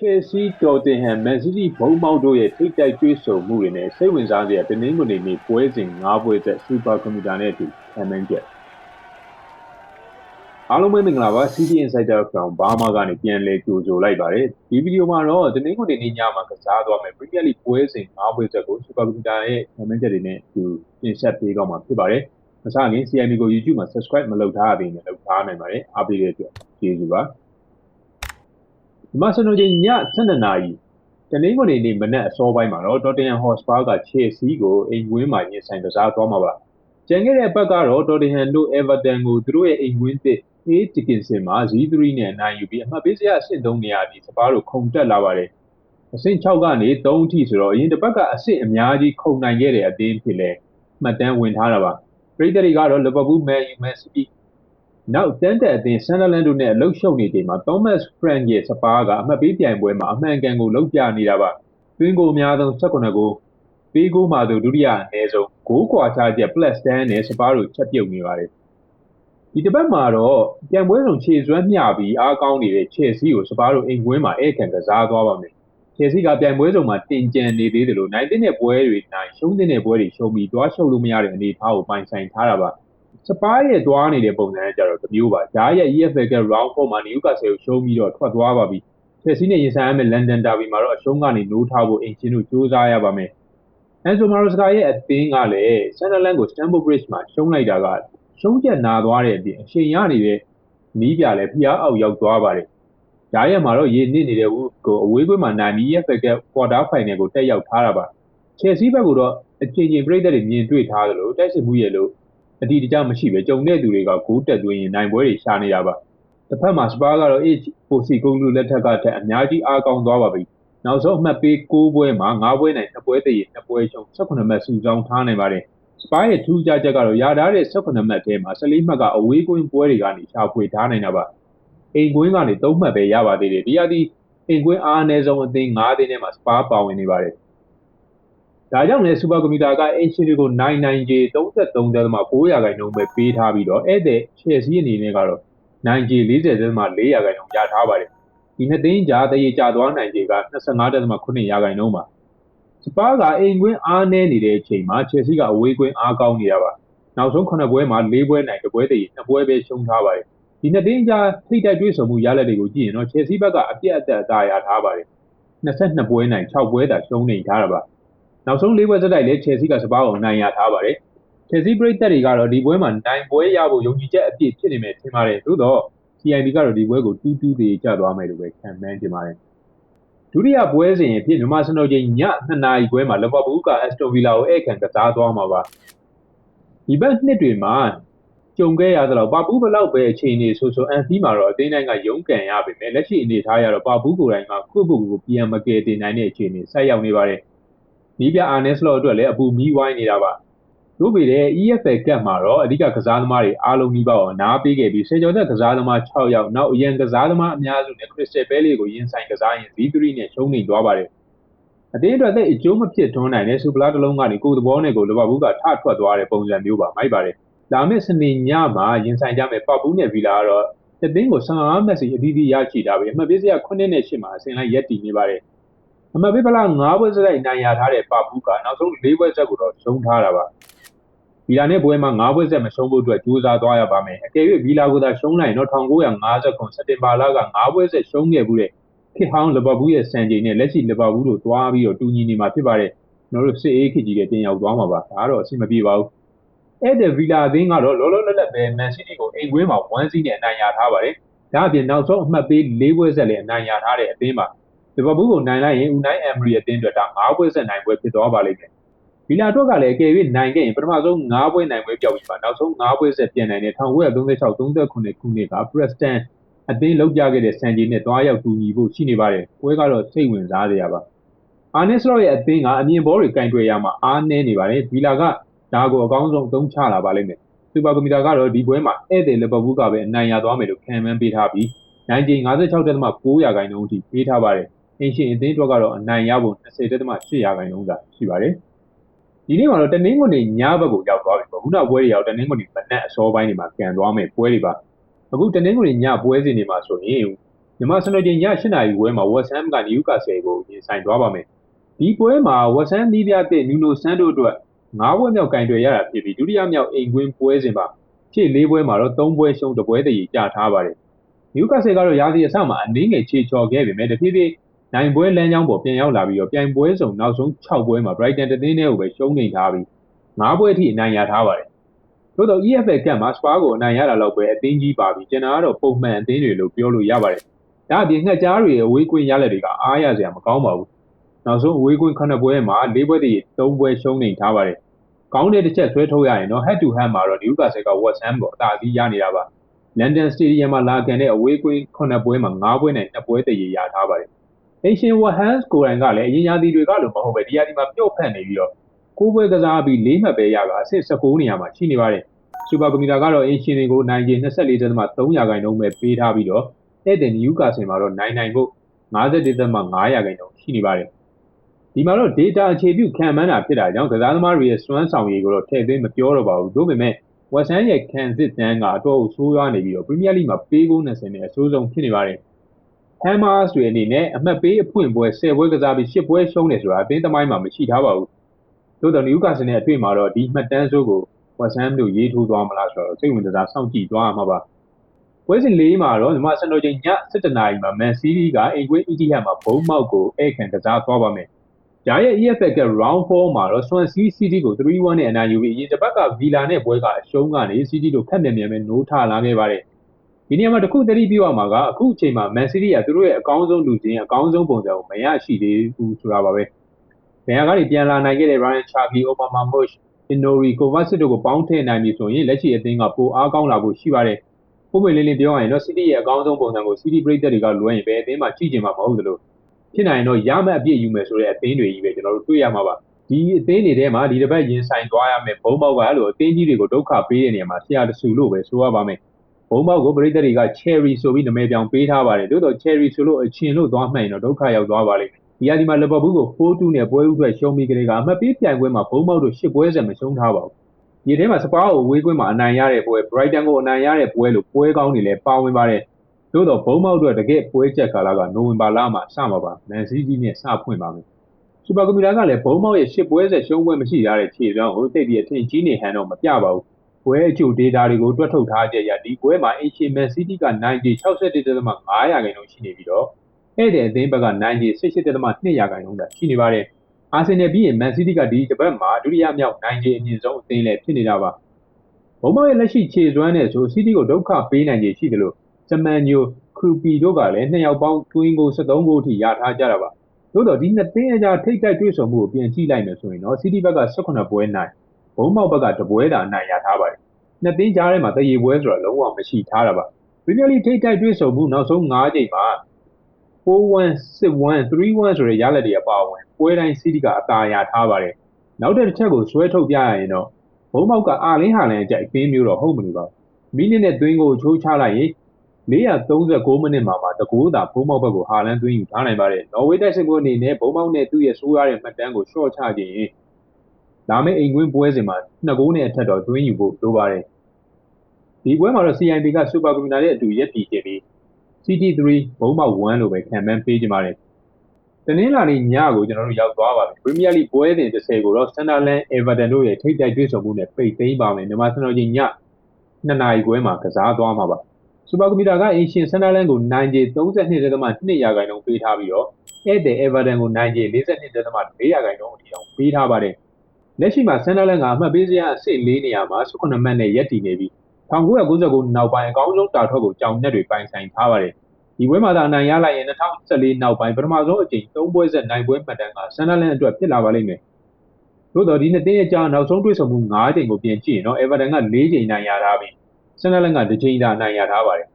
Chelsea, Tottenham, Man City ဘုံပေါင်းတို့ရဲ့ထိပ်တိုက်တွေ့ဆုံမှုတွေနဲ့စိတ်ဝင်စားစရာတနင်္ဂနွေနေ့ပွဲစဉ်၅ပွဲသက် Super Computer နဲ့အတူခံမှန်းချက်အားလုံးပဲမင်္ဂလာပါ City Insider from Burma ကနေပြန်လည်ကြိုဆိုလိုက်ပါတယ်ဒီဗီဒီယိုမှာတော့တနင်္ဂနွေနေ့ညမှာကစားသွားမယ် Premier League ပွဲစဉ်၅ပွဲသက်ကို Super Computer ရဲ့ခံမှန်းချက်တွေနဲ့အတူပြင်ဆက်ပေးတော့မှာဖြစ်ပါတယ်မစခင် CIM ကို YouTube မှာ Subscribe မလုပ်ထားသေးရင်လုပ်ထားနိုင်ပါတယ်အားပေးတဲ့အတွက်ကျေးဇူးပါ ဒီမှာစနိုချင်းည7:00နာရီတနင်္ဂနွေနေ့မနက်အစောပိုင်းမှာတော့ Tottenham Hotspur က Chelsea ကိုအိမ်ဝင်းမှာရင်ဆိုင်ကစားသွားမှာပါ။ကျန်ခဲ့တဲ့ဘက်ကတော့ Tottenham တို့ Everton ကိုသူတို့ရဲ့အိမ်ဝင်းသစ် A Dickinson မှာ0-3နဲ့အနိုင်ယူပြီးအမှတ်ပေးစရာအဆင့်3နေရာပြီးစပါးတို့ခုန်တက်လာပါတယ်။အဆင့်6ကနေ3အထိဆိုတော့အရင်တစ်ပတ်ကအဆင့်အများကြီးခုန်နိုင်ခဲ့တဲ့အသင်းဖြစ်လဲမှတ်တမ်းဝင်ထားတာပါ။ပရိသတ်တွေကတော့ Liverpool, Man U, Man City နောက်တန်းတက်အသင်းဆန်ဒါလန်တို့နဲ့အလုရှုပ်နေချိန်မှာ Thomas Frank ရဲ့စပါးကအမှတ်ပေးပြိုင်ပွဲမှာအမှန်ကန်ကိုလောက်ပြနေတာပါ။တွင်းကိုအများဆုံး18ကိုပေးကိုမှသူဒုတိယအနည်းဆုံးဂိုးကွာချချက် plus 10နဲ့စပါးတို့ချက်ပြုတ်နေပါတယ်။ဒီတစ်ပတ်မှာတော့ပြိုင်ပွဲဆောင်ခြေစွမ်းမျှပြီးအားကောင်းနေတဲ့ Chelsea ကိုစပါးတို့အိမ်ကွင်းမှာဧည့်ခံကစားသွားပါမယ်။ Chelsea ကပြိုင်ပွဲဆောင်မှာတင်ကြံနေသေးတယ်လို့နိုင်တဲ့ပွဲတွေနိုင်ရှုံးတဲ့ပွဲတွေရှုံးပြီးတွားရှုပ်လို့မရတဲ့အနေအထားကိုပိုင်ဆိုင်ထားတာပါ။ စပါးရဲ့သွားနေတဲ့ပုံစံကကြတော့တမျိုးပါ။ဂျားရဲ့ EFL က round 4မှာနယူကာဆယ်ကိုရှုံးပြီးတော့ထွက်သွားပါပြီ။ချက်စီနဲ့ရင်ဆိုင်ရမယ့်လန်ဒန်ဒါဘီမှာတော့အရှုံးကနေနိုးထားဖို့အင်ချင်းတို့စူးစမ်းရပါမယ်။အန်ဆိုမာရိုစကာရဲ့အသင်းကလည်းဆန်ဒလန်ကိုစတန်ဘိုဘရစ်မှာရှုံးလိုက်တာကရှုံးချက်နာသွားတဲ့အပြင်အချိန်ရနေတဲ့နီးပြလည်းဖျားအောက်ရောက်သွားပါတယ်။ဂျားရဲ့မှာတော့ရေနစ်နေတဲ့ဦးကိုအဝေးကွင်းမှာနိုင်ပြီး EFL ကကွာတာဖိုင်နယ်ကိုတက်ရောက်ထားတာပါ။ချက်စီဘက်ကတော့အချိန်ချင်းပြိသက်တွေမြင်တွေ့ထားသလိုတိုက်စစ်မှုရဲ့လို့ အတိအကျမရှိပဲကြုံတဲ့သူတွေကဂိုးတက်သွင်းရင်နိုင်ပွဲတွေရှာနေတာပါတစ်ဖက်မှာစပါးကတော့ H ပိုစီကုန်းလူလက်ထက်ကထက်အများကြီးအားကောင်းသွားပါပြီနောက်ဆုံးအမှတ်ပေး6ပွဲမှာ9ပွဲနိုင်2ပွဲတည်2ပွဲရှုံး18မှတ်စုဆောင်းထားနိုင်ပါတယ်စပါးရဲ့ထူးခြားချက်ကတော့ရာထားတဲ့18မှတ်ထဲမှာ14မှတ်ကအဝေးကွင်းပွဲတွေကနေရှာဖွေထားနိုင်တာပါအိမ်ကွင်းကနေ3မှတ်ပဲရပါသေးတယ်ဒီရသည်အိမ်ကွင်းအားအနည်းဆုံးအသင်း9သင်းထဲမှာစပါးပါဝင်နေပါတယ် ဒါကြောင့်လည်းစူပါကွန်ပျူတာကအင်ရှင်တွေကိုနိုင်နိုင်ကြီး33.9ရာခိုင်နှုန်းပဲပေးထားပြီးတော့ဧည့်သည်ချယ်ဆီအနေနဲ့ကတော့နိုင်ကြီး40.4ရာခိုင်နှုန်းရထားပါတယ်ဒီနှစ်သိန်းကြာတရေကျသွားနိုင်ကြီးက25.9ရာခိုင်နှုန်းပါစပါးကအိမ်ကွင်းအားနည်းနေတဲ့အချိန်မှာချယ်ဆီကအဝေးကွင်းအားကောင်းနေတာပါနောက်ဆုံး9ပွဲမှာ4ပွဲနိုင်1ပွဲတည်2ပွဲပဲရှုံးထားပါတယ်ဒီနှစ်သိန်းကြာထိတ်တိုက်တွေ့ဆုံမှုရလဒ်တွေကိုကြည့်ရင်တော့ချယ်ဆီဘက်ကအပြတ်အသက်အသာရထားပါတယ်22ပွဲနိုင်6ပွဲသာရှုံးနေထားတာပါ နောက်ဆုံး၄ပွဲစတိုက်လည်း Chelsea ကစပါးကိုနိုင်ရထားပါတယ်။ Chelsea ပရိသတ်တွေကတော့ဒီပွဲမှာနိုင်ပွဲရဖို့ယုံကြည်ချက်အပြည့်ဖြစ်နေမယ်ထင်ပါတယ်။သို့တော့ CIB ကတော့ဒီပွဲကိုတူးတူးသေးကျသွားမယ်လို့ပဲခံမှန်းကြပါတယ်။ဒုတိယပွဲစဉ်အဖြစ်မြန်မာစံတော်ချိန်ည2နာရီခွဲမှာလီဗာပူးက Aston Villa ကိုဧည့်ခံကစားသွားမှာပါ။ဒီဘက်နှစ်တွေမှာကြုံခဲ့ရသလောက်ပါပူးဘလောက်ပဲအခြေအနေဆိုဆိုအန်ဖီမှာတော့အသိတိုင်းကရုန်းကန်ရပေမဲ့လက်ရှိအနေထားရတော့ပါပူးကိုယ်တိုင်ကခုခုကိုပြန်မကယ်တင်နိုင်တဲ့အခြေအနေဆက်ရောက်နေပါတယ် နီးပြအာနယ်စလော့အတွက်လည်းအပူမီးဝိုင်းနေတာပါတို့ပေတဲ့ EFL ကတ်မှာတော့အဓိကကစားသမားတွေအားလုံးနီးပါးအောင်နားပေးခဲ့ပြီးစေကျော်သက်ကစားသမား6ယောက်နောက်အရန်ကစားသမားအများစုနဲ့ Crystal Palace ကိုရင်ဆိုင်ကစားရင် V3 နဲ့ရှုံးနေသွားပါတယ်အတင်းအတွက်သက်အကျိုးမဖြစ်ထွန်းနိုင်တဲ့စူပလာတစ်လုံးကနေကိုယ်သဘောနဲ့ကိုလီဗာပူးကထထွက်သွားတဲ့ပုံစံမျိုးပါမိုက်ပါတယ်လာမယ့်စနေညမှာရင်ဆိုင်ကြမယ့်ပတ်ပူးနဲ့ဗီလာကတော့တသိန်းကို15မက်ဆီအသီးသီးရရှိထားပြီးအမှတ်ပေးစရာ9နဲ့10မှာအစဉ်လိုက်ရက်တည်နေပါတယ် အမှတ်ပေးဖလား၅ပွဲစရိုက်နိုင်ရထားတဲ့ပါပူးကနောက်ဆုံး၄ပွဲဆက်ကိုတော့ရှုံးထားတာပါဗီလာနဲ့ပွဲမှာ၅ပွဲဆက်မရှုံးဖို့အတွက်ကြိုးစားသွားရပါမယ်အကယ်၍ဗီလာကိုသာရှုံးလိုက်တော့1950စက်တင်ဘာလက၅ပွဲဆက်ရှုံးခဲ့မှုတဲ့ခေဟောင်းလီဗာပူးရဲ့စံချိန်နဲ့လက်ရှိလီဗာပူးတို့တွားပြီးတော့တူညီနေမှာဖြစ်ပါတယ်ကျွန်တော်တို့စစ်အေးခေကြီးတဲ့တင်ရောက်သွားမှာပါဒါကတော့အဆင်မပြေပါဘူးအဲ့တဲ့ဗီလာအသင်းကတော့လောလောလတ်လတ်ပဲမန်စီးတီးကိုအိမ်ကွင်းမှာ1-0နဲ့အနိုင်ရထားပါတယ်ဒါအပြင်နောက်ဆုံးအမှတ်ပေး၄ပွဲဆက်လည်းအနိုင်ရထားတဲ့အသင်းပါ လီဗာပူးကိုနိုင်လိုက်ရင်ဦးနိုင်အမ်ဘရီအသင်းအတွက်ဒါ၅ပွဲဆက်နိုင်ပွဲဖြစ်သွားပါလိမ့်မယ်။ဗီလာတော့ကလည်းအကယ်၍နိုင်ခဲ့ရင်ပထမဆုံး၅ပွဲနိုင်ပွဲပြောက်ပြီးမှနောက်ဆုံး၅ပွဲဆက်ပြန်နိုင်တဲ့1936 39ခုနှစ်က Preston အသင်းလောက်ကြခဲ့တဲ့စံချိန်နဲ့တွားရောက်တူညီဖို့ရှိနေပါတယ်။ပွဲကတော့စိတ်ဝင်စားစရာပါ။အာနစ်စလော့ရဲ့အသင်းကအမြင်ဘောတွေကင်တွယ်ရမှာအားနည်းနေပါတယ်။ဗီလာကဒါကိုအကောင်းဆုံးအသုံးချလာပါလိမ့်မယ်။စူပါကွန်ပျူတာကတော့ဒီပွဲမှာဧည့်သည်လီဗာပူးကပဲအနိုင်ရသွားမယ်လို့ခံမှန်းပေးထားပြီးနိုင်ချိန်56.9ရာခိုင်နှုန်းအထိပေးထားပါတယ်။ အင်ရှင်အသင်းအတွက်ကတော့အနိုင်ရဖို့20.8ရာခိုင်နှုန်းသာရှိပါတယ်။ဒီနေ့မှာတော့တနင်္ဂနွေညဘက်ကိုရောက်သွားပြီပေါ့။ခုနပွဲတွေရောက်တနင်္ဂနွေမနက်အစောပိုင်းတွေမှာကန်သွားမယ်ပွဲတွေပါ။အခုတနင်္ဂနွေညပွဲစဉ်တွေမှာဆိုရင်မြန်မာစံတော်ချိန်ည8နာရီဝဲမှာ West Ham က Newcastle ကိုရင်ဆိုင်သွားပါမယ်ဒီပွဲမှာ West Ham နီးပြတဲ့နူနိုဆန်တို့အတွက်၅ပွဲမြောက်ကင်တွယ်ရတာဖြစ်ပြီးဒုတိယမြောက်အိမ်ကွင်းပွဲစဉ်ပါရှေ့၄ပွဲမှာတော့၃ပွဲရှုံးတပွဲတည်းကြာထားပါတယ်နျူကာဆယ်ကတော့ရာသီအစမှာအနည်းငယ်ခြေချော်ခဲ့ပေမဲ့တဖြည်းဖြည်း နိုင်ပွဲလမ်းကြောင်းပေါ်ပြန်ရောက်လာပြီးတော့ပြိုင်ပွဲစုံနောက်ဆုံး6ပွဲမှာ Brighton တသင်းတည်းကိုပဲရှုံးနေထားပြီး၅ပွဲအထိအနိုင်ရထားပါတယ်သို့တော့ EFL ကပ်မှာ Spurs ကိုအနိုင်ရတာတော့ပဲအသင်းကြီးပါပြီးကျွန်တော်ကတော့ပုံမှန်အသင်းတွေလို့ပြောလို့ရပါတယ်ဒါအပြင်ငှက်ကြားတွေရဲ့အဝေးကွင်းရလက်တွေကအားရစရာမကောင်းပါဘူးနောက်ဆုံးအဝေးကွင်း9ပွဲမှာ၄ပွဲတည်း3ပွဲရှုံးနေထားပါတယ်ကောင်းတဲ့တစ်ချက်ဆွဲထုတ်ရရင်တော့ head to head မှာတော့ Newcastle က West Ham ကိုအသာစီးရနေတာပါလန်ဒန်စတေဒီယမ်မှာလာကန်တဲ့အဝေးကွင်း9ပွဲမှာ9ပွဲနဲ့2ပွဲတည်ရထားပါတယ်။ အရှင်ဝဟန်စ်ကိုရိုင်ကလည်းအရင်ရာသီတွေကလို့မဟုတ်ပဲဒီရာသီမှာပြုတ်ဖက်နေပြီးတော့ကိုးပွဲကစားပြီး၄မှတ်ပဲရကအဆင့်16နေရာမှာရှိနေပါတယ်။စူပါကွန်ပျူတာကတော့အင်ရှင်တွေကိုနိုင်ခြေ24.3ရာခိုင်နှုန်းပဲပေးထားပြီးတော့အဲ့တဲ့နယူကာဆယ်မှာတော့နိုင်နိုင်ဖို့51.5ရာခိုင်နှုန်းရှိနေပါတယ်။ဒီမှာတော့ data အခြေပြုခံမှန်းတာဖြစ်တာကြောင့်ကစားသမားတွေရဲ့စွမ်းဆောင်ရည်ကိုတော့ထည့်သွင်းမပြောတော့ပါဘူး။ဒါပေမဲ့ဝက်ဆန်ရဲ့ခံစစ်တန်းကအတော့ဆိုးရွားနေပြီးတော့ပရီးမီးယားလိမှာပေးကုန်း20နဲ့အဆိုးဆုံးဖြစ်နေပါတယ်။ ဟမ်မားစ်တွေအနေနဲ့အမှတ်ပေးအဖွင့်ပွဲ10ပွဲကစားပြီး10ပွဲရှုံးတယ်ဆိုတာအသင်းသမိုင်းမှာမရှိထားပါဘူး။သို့တော်နယူကာဆယ်နဲ့အတွေ့မှာတော့ဒီမှတ်တမ်းဆိုးကိုဝက်ဆန်တို့ရေးထိုးသွားမလားဆိုတော့စိတ်ဝင်စားစောင့်ကြည့်သွားရမှာပါ။ပွဲစဉ်လေးမှာတော့မြန်မာစံတော်ချိန်ည7:00နာရီမှာမန်စီးတီးကအိမ်ကွင်းအီတီဟတ်မှာဘုံမောက်ကိုဧကန်ကစားသွားပါမယ်။ဂျာရဲ့ EFL က round 4မှာတော့ Swansea City ကို3-1နဲ့အနိုင်ယူပြီးအရင်တစ်ပတ်က Villa နဲ့ပွဲကအရှုံးကနေ City တို့ခက်မြန်မြန်ပဲနိုးထလာခဲ့ပါတယ်။ ဒီနေရာမှာတခုသတိပြုရမှာကအခုအချိန်မှာ Man City ကသူတို့ရဲ့အကောင်းဆုံးလူချင်းအကောင်းဆုံးပုံစံကိုမရရှိသေးဘူးဆိုတာပါပဲ။ဘယ်ကနေပြန်လာနိုင်ခဲ့တဲ့ Ryan Cherky, Obama Mush, Inori, Kovacic တို့ကိုပေါင်းထည့်နိုင်ပြီဆိုရင်လက်ရှိအသင်းကပိုအားကောင်းလာဖို့ရှိပါတယ်။ပုံမှန်လေးလေးပြောရရင်တော့ City ရဲ့အကောင်းဆုံးပုံစံကို City ပရိသတ်တွေကလွှဲရင်ဘယ်အသင်းမှကြည့်ကြမှာမဟုတ်သလိုဖြစ်နိုင်တော့ရမယ့်အပြည့်ယူမယ်ဆိုတဲ့အသင်းတွေကြီးပဲကျွန်တော်တို့တွေ့ရမှာပါဒီအသင်းတွေထဲမှာဒီတစ်ပတ်ရင်ဆိုင်သွားရမယ်ဘုံပေါက်ကအဲ့လိုအသင်းကြီးတွေကိုဒုက္ခပေးတဲ့နေရာမှာဆရာတဆူလို့ပဲဆိုရပါမယ် ဘုံပေါက်ကိုပရိသတ်တွေက cherry ဆိုပြီးနာမည်ပြောင်ပေးထားပါတယ်တိုးတော့ cherry ဆိုလို့အချင်းလို့သွားမှန်ရင်တော့ဒုက္ခရောက်သွားပါလိမ့်မယ်ဒီအဒီမှာလီဗာပူးကို4-2နဲ့ပွဲဥထွက်ရှုံးပြီးကလေးကအမှတ်ပေးပြိုင်ပွဲမှာဘုံပေါက်တို့10ပွဲဆက်မရှုံးထားပါဘူးဒီထဲမှာစပါးကိုဝေးကွင်းမှာအနိုင်ရတဲ့ပွဲ Brighton ကိုအနိုင်ရတဲ့ပွဲလို့ပွဲကောင်းတွေလည်းပါဝင်ပါတယ်သို့တော့ဘုံမောက်အတွက်တကယ်ပွဲချက်ကာလကနိုဝင်ဘာလမှာစမှာပါမန်စီးကြီးနဲ့စဖွင့်ပါမယ်စူပါကွန်ပျူတာကလည်းဘုံမောက်ရဲ့ရှစ်ပွဲဆက်ရှုံးပွဲမရှိရတဲ့ခြေစွမ်းကိုသိပြီးအထင်ကြီးနေဟန်တော့မပြပါဘူး ပွဲအကျိုး data တွေကိုတွက်ထုတ်ထားကြရဒီပွဲမှာ Asian Man City က90 61.5ရာခိုင်နှုန်းရှိနေပြီးတော့အဲ့တဲ့အသင်းဘက်က90 68.2ရာခိုင်နှုန်းသာရှိနေပါတယ်အာဆင်နယ်ပြီးရင် Man City ကဒီတစ်ပတ်မှာဒုတိယမြောက်နိုင်ခြေအမြင့်ဆုံးအသင်းလည်းဖြစ်နေတာပါဘုံမောက်ရဲ့လက်ရှိခြေစွမ်းနဲ့ဆို City ကိုဒုက္ခပေးနိုင်ခြေရှိတယ်လို့ဂျမန်ညိုခရူပီတို့ကလည်းနှစ်ယောက်ပေါင်း twin goal 73 goal အထိရထားကြတာပါ။သို့တော့ဒီနှစ်သင်းအကြားထိပ်တိုက်တွေ့ဆုံမှုကိုပြန်ကြည့်လိုက်မယ်ဆိုရင်တော့ City ဘက်က18ပွဲနိုင် ဘုံမောက်ဘက်ကတပွဲသာနိုင်ရထားပါတယ်။နှစ်သင်းကြားထဲမှာတရေပွဲဆိုတာလုံးဝမရှိထားတာပါ။ Premier League ထိပ်တိုက်တွေ့ဆုံမှုနောက်ဆုံး9ချိန်မှာ 4-1, 6-1, 3-1ဆိုတဲ့ရလဒ်တွေအပါအဝင်ပွဲတိုင်း City ကအသာရထားပါတယ်။နောက်တစ်ချက်ကိုဆွဲထုတ်ပြရရင်တော့ဘုံမောက်ကအာလင်းဟာလန်အကြိုက်အင်းမျိုးတော့ဟုတ်မလို့ပါ။မိနစ်နဲ့သွင်းကိုချိုးချလိုက်ရင်439မိနစ်မှာမှတကူသာဘုံမောက်ဘက်ကိုဟာလန်သွင်းယူထားနိုင်ပါတယ်။နော်ဝေးတိုက်စစ်ပွဲအနေနဲ့ဘုံမောက်နဲ့သူ့ရဲ့ဆိုးရတဲ့မှတ်တမ်းကိုရှော့ချခြင်း လာမယ့်အိမ်ကွင်းပွဲစဉ်မှာနှစ်ဂိုးနဲ့အထက်တော့သွင်းယူဖို့လိုပါတယ်။ဒီပွဲမှာတော့ CIB ကစူပါကွန်ပျူတာရဲ့အတူရက်တည်ခြင်းပြီး CT3 ဘုံမောက်1လို့ပဲခံမှန်းပေးကြပါတယ်။တနင်္လာနေ့ညကိုကျွန်တော်တို့ရောက်သွားပါပြီ။ Premier League ပွဲစဉ်30ကိုတော့ Sunderland Everton တို့ရဲ့ထိပ်တိုက်တွေ့ဆုံမှုနဲ့ပိတ်သိမ်းပါမယ်။မြန်မာစံတော်ချိန်ည2နာရီခွဲမှာကစားသွားမှာပါ။စူပါကွန်ပျူတာကအင်ရှင်ဆန်ဒါလန်ကိုနိုင်ခြေ32.2ရာခိုင်နှုန်းပေးထားပြီးတော့ဧည့်သည်အေဗာတန်ကိုနိုင်ခြေ42.4ရာခိုင်နှုန်းအထိအောင်ပေးထားပါတယ်။ လက်ရှိမှာဆန်ဒါလန်ကအမှတ်ပေးစရာအဆင့်၄နေရာမှာ18မှတ်နဲ့ရပ်တည်နေပြီး1999နောက်ပိုင်းအကောင်းဆုံးတာထွက်ကိုကြောင်နှက်တွေပိုင်ဆိုင်ထားပါတယ်။ဒီပွဲမှာသာအနိုင်ရလိုက်ရင်2014နောက်ပိုင်းပထမဆုံးအကြိမ်၃ပွဲဆက်နိုင်ပွဲမှတ်တမ်းကဆန်ဒါလန်အတွက်ဖြစ်လာပါလိမ့်မယ်။သို့တော့ဒီနှစ်သင်းအကြားနောက်ဆုံးတွေ့ဆုံမှု၅ချိန်ကိုပြင်ကြည့်ရင်တော့အေဗာတန်က၄ချိန်နိုင်ရထားပြီးဆန်နလန်ကတစ်ချိန်သာနိုင်ရထားပါတယ်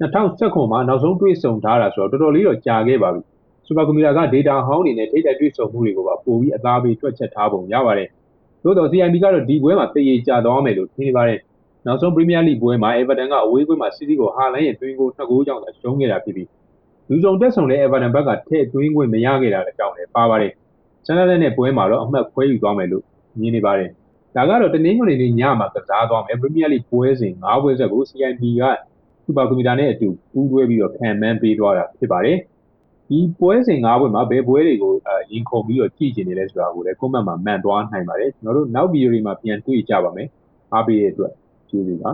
2019မှာနောက်ဆုံးတွေ့ဆုံထားတာဆိုတော့တော်တော်လေးတော့ကြာခဲ့ပါပြီစူပါကွန်ပျူတာက data ဟောင်းနေနဲ့ထိတိုက်တွေ့ဆုံမှုတွေကိုပါပို့ပြီးအသားပေးတွက်ချက်ထားပုံရပါတယ် သို့တော့ CIB ကတော့ဒီပွဲမှာတည်ရကြသွားမယ်လို့ထင်နေပါတယ်နောက်ဆုံး Premier League ပွဲမှာ Everton ကအဝေးကွင်းမှာ City ကိုဟာလန်ရဲ့တွင်းကို2ဂိုးကြောင့်ရှုံးခဲ့တာဖြစ်ပြီးလူဆောင်တက်ဆောင်တဲ့ Everton ဘက်ကထည့်သွင်းခွင့်မရခဲ့တာလည်းကြောင့်လည်းပါပါတယ်ဆန်နလန်နဲ့ပွဲမှာတော့အမှတ်ခွဲယူသွားမယ်လို့မြင်နေပါတယ်ဒါကတော့တနင်္ဂနွေနေ့ညမှာကစားသွားမယ်ပရီးမီးယားလိပွဲစဉ်၅ပွဲဆက်ကို CIB ကစူပါကွန်ပျူတာနဲ့အတူပူးတွဲပြီးတော့ခံမှန်းပေးသွားတာဖြစ်ပါတယ် ဒီပွဲစဉ်၅ပွဲမှာဘယ်ပွဲတွေကိုရင်ခုန်ပြီးတော့ကြည့်ကျင်နေလဲဆိုတာကိုလည်း comment မှာမှန်သွားနိုင်ပါတယ်ကျွန်တော်တို့နောက်ဗီဒီယိုတွေမှာပြန်တွေ့ကြပါမယ်အားပေးတဲ့အတွက်ကျေးဇူးပါ